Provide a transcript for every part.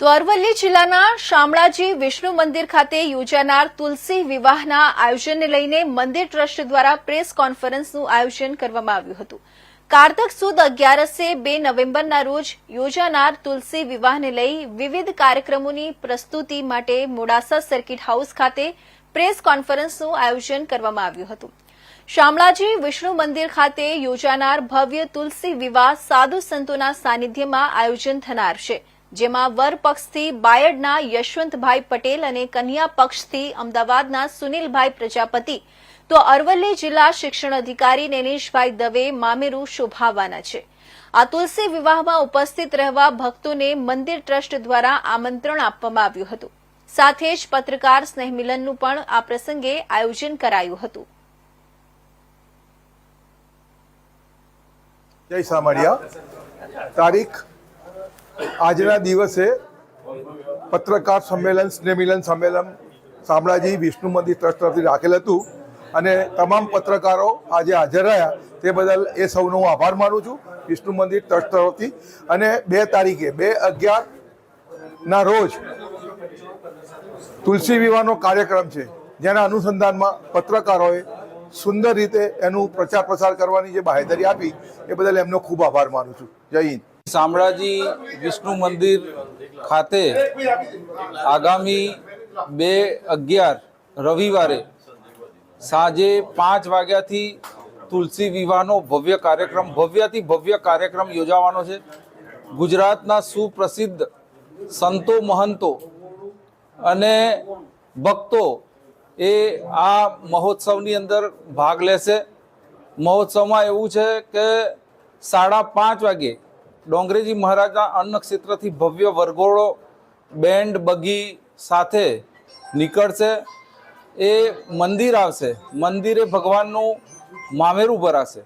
તો અરવલ્લી જિલ્લાના શામળાજી વિષ્ણુ મંદિર ખાતે યોજાનાર તુલસી વિવાહના આયોજનને લઈને મંદિર ટ્રસ્ટ દ્વારા પ્રેસ કોન્ફરન્સનું આયોજન કરવામાં આવ્યું હતું. કારતક સુદ અગિયારસે બે નવેમ્બરના રોજ યોજાનાર તુલસી વિવાહને લઈ વિવિધ કાર્યક્રમોની પ્રસ્તુતિ માટે મોડાસા સર્કિટ હાઉસ ખાતે પ્રેસ કોન્ફરન્સનું આયોજન કરવામાં આવ્યું હતું. શામળાજી વિષ્ણુ મંદિર ખાતે યોજાનાર ભવ્ય તુલસી વિવાહ સાધુ સંતોના સાનિધ્યમાં આયોજન થનાર છે. જેમાં વર પક્ષથી બાયડના યશવંતભાઈ પટેલ અને કન્યા પક્ષથી અમદાવાદના સુનિલભાઈ પ્રજાપતિ. તો અરવલ્લી જિલ્લા શિક્ષણ અધિકારી નૈનેશભાઈ દવે મામેરું શોભાવવાના છે. આ તુલસી વિવાહમાં ઉપસ્થિત રહેવા ભક્તોને મંદિર ટ્રસ્ટ દ્વારા આમંત્રણ આપવામાં આવ્યું હતું. સાથે જ પત્રકાર સ્નેહમિલનનું પણ આ પ્રસંગે આયોજન કરાયું હતું. તારીખ આજના દિવસે પત્રકાર સંમેલન, સ્નેહમિલન સંમેલન શામળાજી વિષ્ણુ મંદિર ટ્રસ્ટ તરફથી રાખેલ હતું અને તમામ પત્રકારો આજે હાજર રહ્યા. તે બદલ એ સૌનો હું આભાર માનું છું વિષ્ણુ મંદિર ટ્રસ્ટ તરફથી. અને બે તારીખે, બે અગિયાર ના રોજ તુલસી વિવાહનો કાર્યક્રમ છે, જેના અનુસંધાનમાં પત્રકારોએ સુંદર રીતે એનું પ્રચાર પ્રસાર કરવાની જે બાહેધરી આપી, એ બદલ એમનો ખૂબ આભાર માનું છું. જય હિન્દ. શામળાજી વિષ્ણુ મંદિર ખાતે આગામી બે અગિયાર રવિવારે સાંજે પાંચ વાગ્યાથી તુલસી વિવાહનો ભવ્ય કાર્યક્રમ, ભવ્યથી ભવ્ય કાર્યક્રમ યોજાવાનો છે. ગુજરાતના સુપ્રસિદ્ધ સંતો મહંતો અને ભક્તો એ આ મહોત્સવની અંદર ભાગ લેશે. મહોત્સવમાં એવું છે કે સાડા પાંચ વાગે ડોંગરેજી મહારાજના અન્ન ક્ષેત્રથી ભવ્ય વરઘોડો, બેન્ડ, બગી સાથે નીકળશે. એ મંદિર આવશે. મંદિરે ભગવાનનું મામેરું ભરાશે.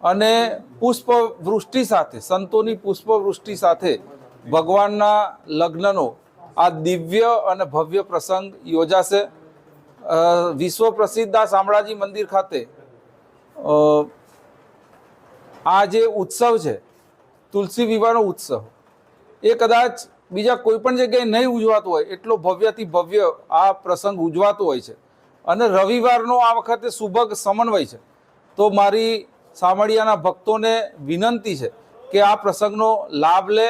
અને પુષ્પવૃષ્ટિ સાથે, સંતોની પુષ્પવૃષ્ટિ સાથે ભગવાનના લગ્નનો આ દિવ્ય અને ભવ્ય પ્રસંગ યોજાશે. વિશ્વ પ્રસિદ્ધ શામળાજી મંદિર ખાતે આ જે ઉત્સવ છે તુલસી વિવાહનો ઉત્સવ. એ કદાચ બીજા કોઈ પણ જગ્યાએ નહીં ઉજવાતો હોય, એટલો ભવ્યથી ભવ્ય આ પ્રસંગ ઉજવાતો હોય છે. અને રવિવારનો આ વખતે સુભગ સમન્વય છે. તો મારી સામળિયાના ભક્તોને વિનંતી છે કે આ પ્રસંગનો લાભ લે.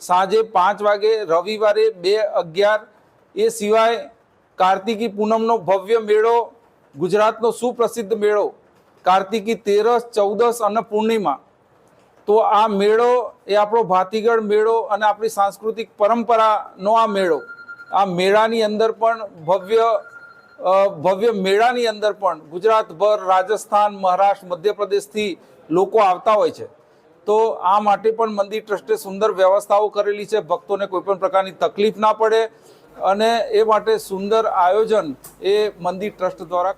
સાંજે પાંચ વાગે, રવિવારે બે અગિયાર, એ સિવાય કાર્તિકી પૂનમનો ભવ્ય મેળો, ગુજરાતનો સુપ્રસિદ્ધ મેળો, કાર્તિકી તેરસ, ચૌદસ અને પૂર્ણિમા તો આ મેળો એ આપણો ભાતીગઢ મેળો અને આપણી સાંસ્કૃતિક પરંપરાનો આ મેળો. આ મેળાની અંદર પણ ભવ્ય ભવ્ય મેળાની અંદર પણ ગુજરાતભર, રાજસ્થાન, મહારાષ્ટ્ર, મધ્યપ્રદેશથી લોકો આવતા હોય છે. તો આ માટે પણ મંદિર ટ્રસ્ટે સુંદર વ્યવસ્થાઓ કરેલી છે. ભક્તોને કોઈપણ પ્રકારની તકલીફ ના પડે અને એ માટે સુંદર આયોજન એ મંદિર ટ્રસ્ટ દ્વારા